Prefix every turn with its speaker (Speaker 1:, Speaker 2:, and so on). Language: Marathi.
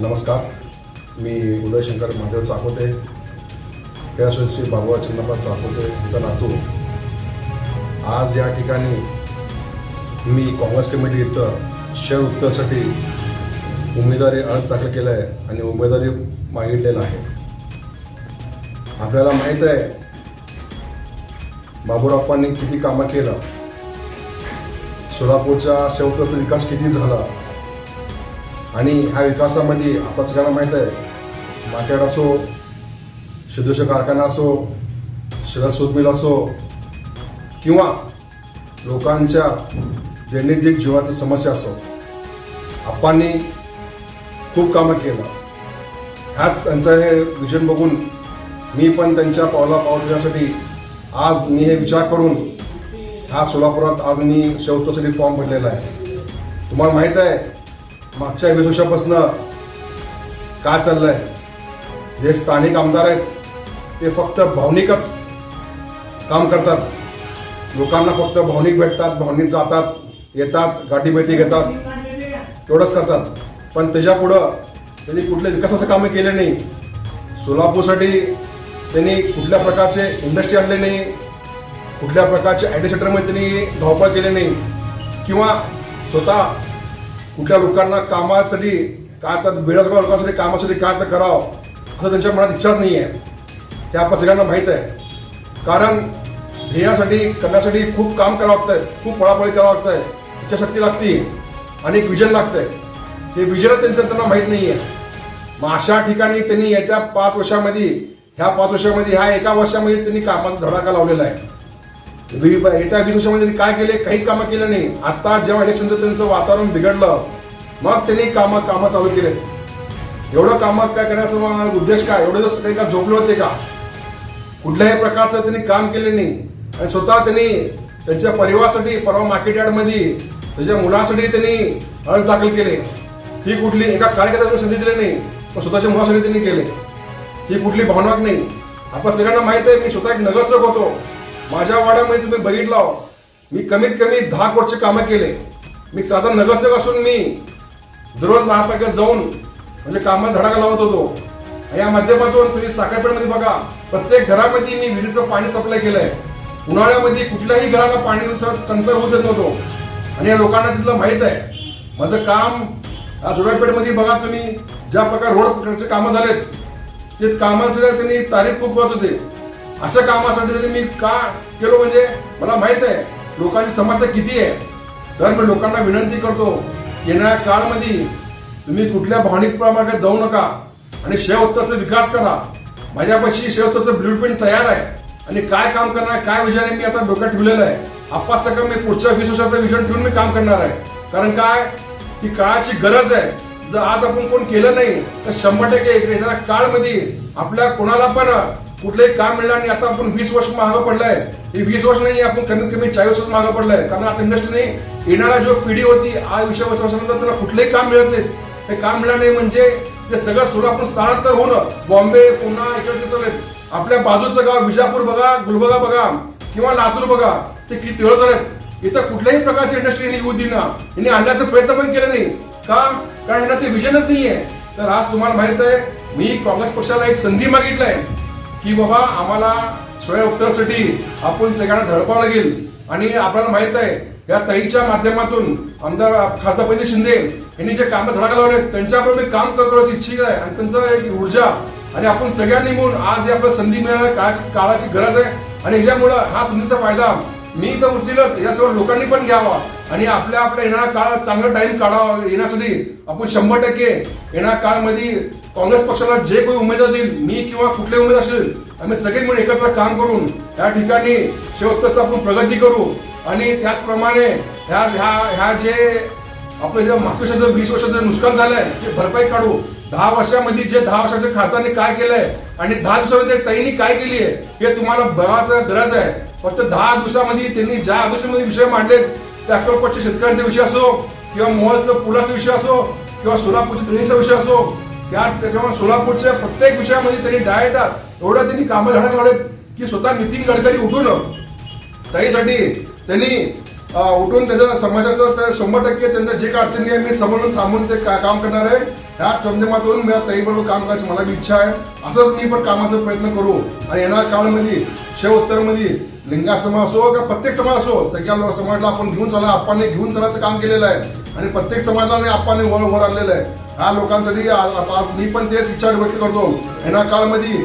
Speaker 1: नमस्कार. मी उदयशंकर महादेव चाकोते. त्याशिवाय श्री बाबुराव चंद्रपा चाकोते यांचा नातू. आज या ठिकाणी मी काँग्रेस कमिटी इथं शहर उत्तरसाठी उमेदवारी अर्ज दाखल केला आहे आणि उमेदवारी मागितलेला आहे. आपल्याला माहीत आहे बाबूराप्पांनी किती कामं केलं? सोलापूरच्या शेवटचा विकास किती झाला? आणि ह्या विकासामध्ये आपल्या सगळ्यांना माहीत आहे मार्केट असो शिदोश कारखाना असो शरद सूत असो किंवा लोकांच्या दैनंदिन जीवनाची समस्या असो आप्पांनी खूप कामं केलं. ह्याच त्यांचं हे विजन बघून मी पण त्यांच्या पावला पाऊल ठेवण्यासाठी आज मी हे विचार करून ह्या सोलापुरात आज मी शेवटसाठी फॉर्म भरलेला आहे. तुम्हाला माहीत आहे मागच्या एक वर्षापासून काय चाललंय? जे स्थानिक आमदार आहेत ते फक्त भावनिकच काम करतात. लोकांना फक्त भावनिक भेटतात भावनिक जातात येतात गाठीभेटी घेतात तेवढंच करतात. पण त्याच्या पुढं त्यांनी कुठले विकासाचं कामं केले नाही. सोलापूरसाठी त्यांनी कुठल्या प्रकारचे इंडस्ट्री आणले नाही. कुठल्या प्रकारचे आय टी सेक्टरमध्ये त्यांनी धावपळ केले नाही. किंवा स्वतः कुठल्या लोकांना कामासाठी काय तर बेरोजगार लोकांसाठी कामासाठी काय तर करावं असं त्यांच्या मनात इच्छाच नाही आहे हे आपण सगळ्यांना माहीत आहे. कारण ध्येयासाठी करण्यासाठी खूप काम करावं लागतंय खूप पळापळी करावं लागतंय. इच्छाशक्ती लागते आणि एक विजन लागतंय. ते विजन त्यांचं त्यांना माहीत नाही आहे मग अशा ठिकाणी त्यांनी येत्या पाच वर्षामध्ये ह्या पाच वर्षामध्ये ह्या एका वर्षामध्ये त्यांनी कामाचा धडाका लावलेला आहे. येत्या वीस वर्षामध्ये काय केले काहीच कामं केलं नाही. आता जेव्हा इलेक्शनचं त्यांचं वातावरण बिघडलं मग त्यांनी कामं कामं चालू केले. एवढं कामं काय करण्याचा उद्देश काय? एवढं जसं काही का झोपले होते का? कुठल्याही प्रकारचं त्यांनी काम केले नाही. आणि स्वतः त्यांनी त्यांच्या परिवारासाठी परवा मार्केट यार्डमध्ये त्याच्या मुलांसाठी त्यांनी अर्ज दाखल केले. ही कुठली एका कार्यकर्त्याला संधी दिली नाही पण स्वतःच्या मुलासाठी त्यांनी केले. ही कुठली भावना नाही. आपण सगळ्यांना माहीत आहे मी स्वतः एक नगरसेवक होतो. माझ्या वाड्यामध्ये तुम्ही बघितलं मी कमीत कमी दहा कोटचे कामं केले. मी साधारण नगरसेवक असून मी दररोज महापालिकेत जाऊन म्हणजे कामात धडाका लावत होतो. या माध्यमातून तुम्ही साखरपेठमध्ये बघा प्रत्येक घरामध्ये मी विहिरीचं पाणी सप्लाय केलंय. उन्हाळ्यामध्ये कुठल्याही घराला पाणी टंचाई होत देत नव्हतो. आणि या लोकांना तिथलं माहीत आहे. माझं काम जोडापेठमध्ये बघा तुम्ही ज्या प्रकारे रोड कामं झालेत ते कामांचं त्यांनी तारीफ खूप करत होते अशा कामासाठी जरी मी का केलो म्हणजे मला माहीत आहे लोकांची समस्या किती आहे. तर मी लोकांना विनंती करतो येणाऱ्या काळमध्ये तुम्ही कुठल्या भावनिक प्रमाणात जाऊ नका आणि शेवत्ताचा विकास करा. माझ्यापाशी शेवत्ताचं ब्ल्यूप्रिंट तयार आहे आणि काय काम करणार काय विजन आहे मी आता डोक्यात ठेवलेलं आहे. आप्पा सगळं मी पुढच्या वीस वर्षाचं विजन ठेवून मी काम करणार आहे. कारण काय? ही काळाची गरज आहे. जर आज आपण कोण केलं नाही तर शंभर टक्के काळमध्ये आपल्या कोणाला पण कुठलंही काम मिळणार नाही आता आपण वीस वर्ष मागं पडलाय. हे वीस वर्ष नाही आपण कमीत कमी चाळीस वर्ष मागं पडलाय. कारण आता इंडस्ट्रीने येणारा जो पिढी होती आज वीस वर्षानंतर त्याला कुठलंही काम मिळत नाही. हे काम मिळणार नाही म्हणजे ते सगळं आपण स्थळांतर होणं बॉम्बे पुन्हा इकडे आपल्या बाजूचं गाव विजापूर बघा गुलबर्गा बघा किंवा लातूर बघा ते किती टिळत आहेत. इथं कुठल्याही प्रकारची इंडस्ट्री येऊ दिना यांनी आणण्याचा प्रयत्न पण केला नाही. का? कारण यांना ते विजनच नाहीये. तर आज तुम्हाला माहीत आहे मी काँग्रेस पक्षाला एक संधी मागितलंय. की बाबा आम्हाला सोया उत्तरासाठी आपण सगळ्यांना धडपावं लागेल. आणि आपल्याला माहीत आहे या ताईच्या माध्यमातून आमदार खासदार पंडित शिंदे यांनी जे काम धडाका लावले त्यांच्याबरोबर मी काम करतो इच्छित आहे. आणि त्यांचं एक ऊर्जा आणि आपण सगळ्यांनी मिळून आज हे आपल्याला संधी मिळाल्या काळाची काळाची गरज आहे. आणि याच्यामुळं हा संधीचा फायदा मी तर उचलीलच. या सर्व लोकांनी पण घ्यावा. आणि आपल्या आपल्या येणाऱ्या काळात चांगला टाइम काढावा. येण्यासाठी आपण शंभर टक्के येणाऱ्या काळामध्ये काँग्रेस पक्षाला जे कोणी उमेदवार देईल मी किंवा कुठले उमेदवार असेल आम्ही सगळे मिळून एकत्र काम करून या ठिकाणी शेवटचं आपण प्रगती करू. आणि त्याचप्रमाणे ह्या ह्या ह्या जे आपलं जे मातृशाचं वीस वर्षाचं नुकसान झालंय ते भरपाई काढू. दहा वर्षामध्ये जे दहा वर्षाच्या खासदारांनी काय केलंय आणि दहा दिवसामध्ये ताईंनी काय केली आहे हे तुम्हाला बघायचं गरज आहे. फक्त दहा दिवसामध्ये त्यांनी ज्या दिवसामध्ये विषय मांडलेत ते अक्कलकोटच्या शेतकऱ्यांचा विषय असो किंवा मोहलचं पुलाचा विषय असो किंवा सोलापूरच्या ट्रेनचा विषय असो त्या सोलापूरच्या प्रत्येक विषयामध्ये त्यांनी डायरेक्ट एवढं त्यांनी कामं झाडात की स्वतः नितीन गडकरी उठून ताईसाठी त्यांनी उठून त्याचं समाजाचं त्या शंभर टक्के त्यांच्या जे काय अडचणी आहे मी समोरून थांबून ते काम करणार आहे. ह्या माध्यमातून मी ताईबरोबर काम करायची मला इच्छा आहे. असंच मी पण कामाचा प्रयत्न करू. आणि येणाऱ्या काळामध्ये शेव उत्तरमध्ये लिंगा समाज असो किंवा प्रत्येक समाज असो सगळ्या लोक समाजाला आपण घेऊन चला आपण घेऊन चलायचं काम केलेलं आहे. आणि प्रत्येक समाजाला आपण वर वर आणलेलं आहे. ह्या लोकांसाठी आज मी पण तेच इच्छा व्यक्त करतो. येणार काळामध्ये